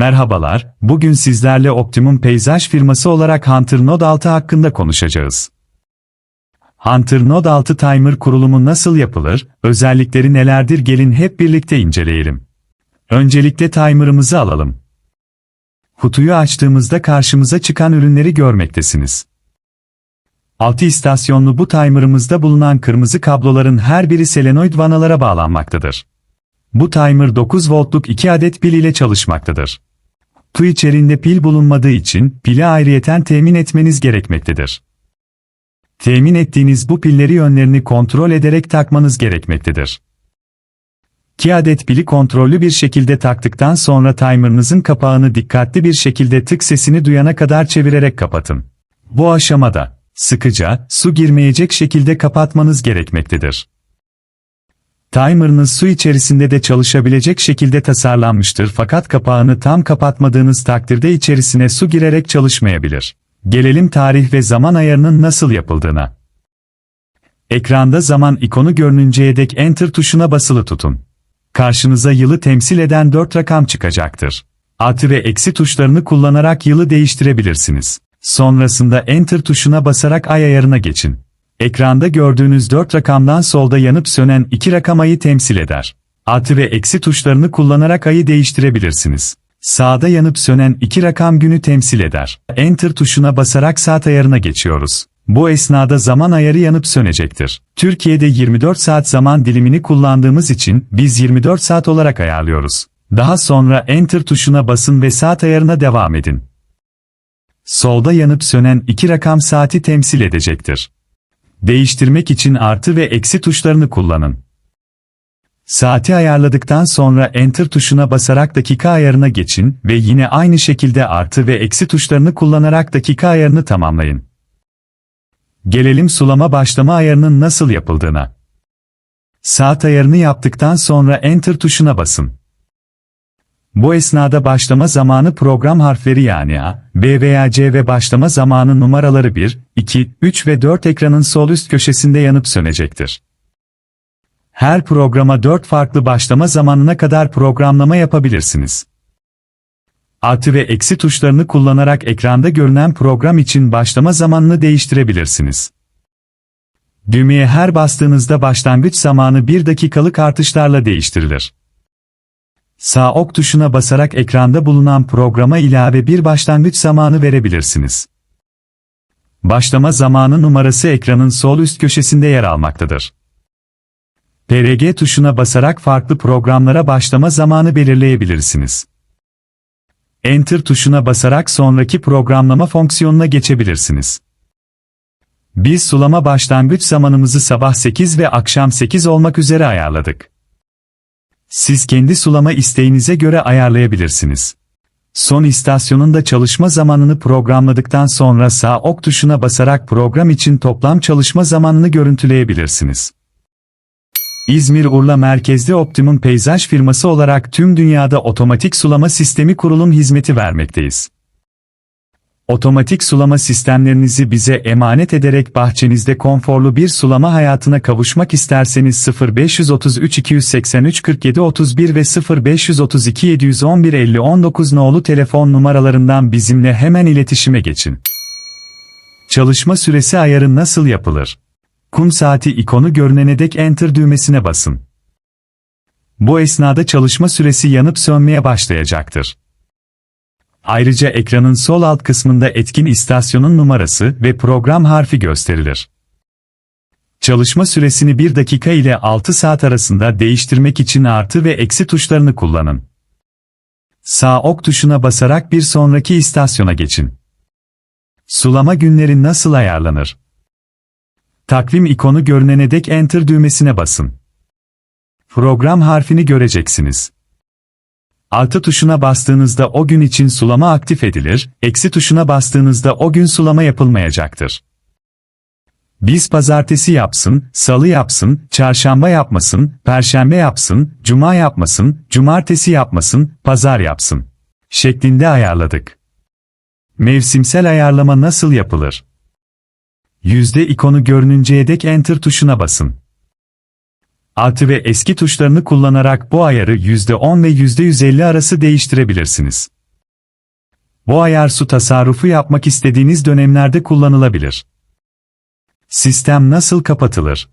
Merhabalar, bugün sizlerle Optimum Peyzaj firması olarak Hunter Node 6 hakkında konuşacağız. Hunter Node 6 Timer kurulumu nasıl yapılır, özellikleri nelerdir gelin hep birlikte inceleyelim. Öncelikle timer'ımızı alalım. Kutuyu açtığımızda karşımıza çıkan ürünleri görmektesiniz. 6 istasyonlu bu timer'ımızda bulunan kırmızı kabloların her biri selenoid vanalara bağlanmaktadır. Bu timer 9 voltluk 2 adet pil ile çalışmaktadır. Tu içerisinde pil bulunmadığı için pili ayrıyeten temin etmeniz gerekmektedir. Temin ettiğiniz bu pilleri yönlerini kontrol ederek takmanız gerekmektedir. 2 adet pili kontrollü bir şekilde taktıktan sonra timer'ınızın kapağını dikkatli bir şekilde tık sesini duyana kadar çevirerek kapatın. Bu aşamada sıkıca, su girmeyecek şekilde kapatmanız gerekmektedir. Timer'ınız su içerisinde de çalışabilecek şekilde tasarlanmıştır fakat kapağını tam kapatmadığınız takdirde içerisine su girerek çalışmayabilir. Gelelim tarih ve zaman ayarının nasıl yapıldığına. Ekranda zaman ikonu görününceye dek Enter tuşuna basılı tutun. Karşınıza yılı temsil eden 4 rakam çıkacaktır. Artı ve eksi tuşlarını kullanarak yılı değiştirebilirsiniz. Sonrasında Enter tuşuna basarak ay ayarına geçin. Ekranda gördüğünüz 4 rakamdan solda yanıp sönen 2 rakam ayı temsil eder. Artı ve eksi tuşlarını kullanarak ayı değiştirebilirsiniz. Sağda yanıp sönen 2 rakam günü temsil eder. Enter tuşuna basarak saat ayarına geçiyoruz. Bu esnada zaman ayarı yanıp sönecektir. Türkiye'de 24 saat zaman dilimini kullandığımız için biz 24 saat olarak ayarlıyoruz. Daha sonra Enter tuşuna basın ve saat ayarına devam edin. Solda yanıp sönen iki rakam saati temsil edecektir. Değiştirmek için artı ve eksi tuşlarını kullanın. Saati ayarladıktan sonra Enter tuşuna basarak dakika ayarına geçin ve yine aynı şekilde artı ve eksi tuşlarını kullanarak dakika ayarını tamamlayın. Gelelim sulama başlama ayarının nasıl yapıldığına. Saat ayarını yaptıktan sonra Enter tuşuna basın. Bu esnada başlama zamanı program harfleri yani A, B veya C ve başlama zamanı numaraları 1, 2, 3 ve 4 ekranın sol üst köşesinde yanıp sönecektir. Her programa 4 farklı başlama zamanına kadar programlama yapabilirsiniz. Artı ve eksi tuşlarını kullanarak ekranda görünen program için başlama zamanını değiştirebilirsiniz. Düğmeye her bastığınızda başlangıç zamanı 1 dakikalık artışlarla değiştirilir. Sağ ok tuşuna basarak ekranda bulunan programa ilave bir başlangıç zamanı verebilirsiniz. Başlama zamanı numarası ekranın sol üst köşesinde yer almaktadır. PRG tuşuna basarak farklı programlara başlama zamanı belirleyebilirsiniz. Enter tuşuna basarak sonraki programlama fonksiyonuna geçebilirsiniz. Biz sulama başlangıç zamanımızı sabah 8 ve akşam 8 olmak üzere ayarladık. Siz kendi sulama isteğinize göre ayarlayabilirsiniz. Son istasyonun da çalışma zamanını programladıktan sonra sağ ok tuşuna basarak program için toplam çalışma zamanını görüntüleyebilirsiniz. İzmir Urla merkezli Optimum Peyzaj firması olarak tüm dünyada otomatik sulama sistemi kurulum hizmeti vermekteyiz. Otomatik sulama sistemlerinizi bize emanet ederek bahçenizde konforlu bir sulama hayatına kavuşmak isterseniz 0533 283 47 31 ve 0532 711 50 19 nolu telefon numaralarından bizimle hemen iletişime geçin. Çalışma süresi ayarı nasıl yapılır? Kum saati ikonu görünene dek Enter düğmesine basın. Bu esnada çalışma süresi yanıp sönmeye başlayacaktır. Ayrıca ekranın sol alt kısmında etkin istasyonun numarası ve program harfi gösterilir. Çalışma süresini 1 dakika ile 6 saat arasında değiştirmek için artı ve eksi tuşlarını kullanın. Sağ ok tuşuna basarak bir sonraki istasyona geçin. Sulama günleri nasıl ayarlanır? Takvim ikonu görünene dek Enter düğmesine basın. Program harfini göreceksiniz. Artı tuşuna bastığınızda o gün için sulama aktif edilir, eksi tuşuna bastığınızda o gün sulama yapılmayacaktır. Biz pazartesi yapsın, salı yapsın, çarşamba yapmasın, perşembe yapsın, cuma yapmasın, cumartesi yapmasın, pazar yapsın. Şeklinde ayarladık. Mevsimsel ayarlama nasıl yapılır? Yüzde ikonu görününceye dek Enter tuşuna basın. Artı ve eski tuşlarını kullanarak bu ayarı %10 ve %150 arası değiştirebilirsiniz. Bu ayar su tasarrufu yapmak istediğiniz dönemlerde kullanılabilir. Sistem nasıl kapatılır?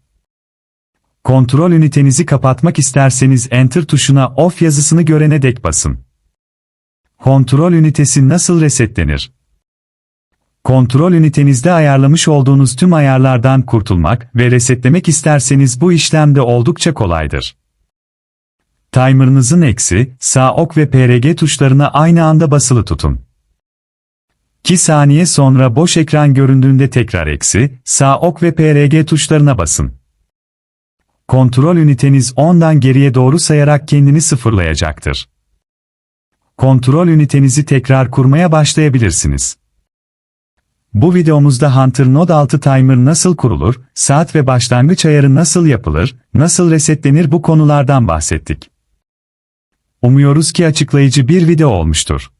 Kontrol ünitenizi kapatmak isterseniz Enter tuşuna Off yazısını görene dek basın. Kontrol ünitesi nasıl resetlenir? Kontrol ünitenizde ayarlamış olduğunuz tüm ayarlardan kurtulmak ve resetlemek isterseniz bu işlem de oldukça kolaydır. Timer'ınızın eksi, sağ ok ve PRG tuşlarına aynı anda basılı tutun. 2 saniye sonra boş ekran göründüğünde tekrar eksi, sağ ok ve PRG tuşlarına basın. Kontrol üniteniz 10'dan geriye doğru sayarak kendini sıfırlayacaktır. Kontrol ünitenizi tekrar kurmaya başlayabilirsiniz. Bu videomuzda Hunter Node 6 Timer nasıl kurulur, saat ve başlangıç ayarı nasıl yapılır, nasıl resetlenir bu konulardan bahsettik. Umuyoruz ki açıklayıcı bir video olmuştur.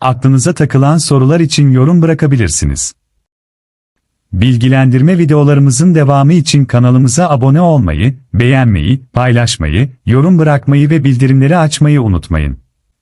Aklınıza takılan sorular için yorum bırakabilirsiniz. Bilgilendirme videolarımızın devamı için kanalımıza abone olmayı, beğenmeyi, paylaşmayı, yorum bırakmayı ve bildirimleri açmayı unutmayın.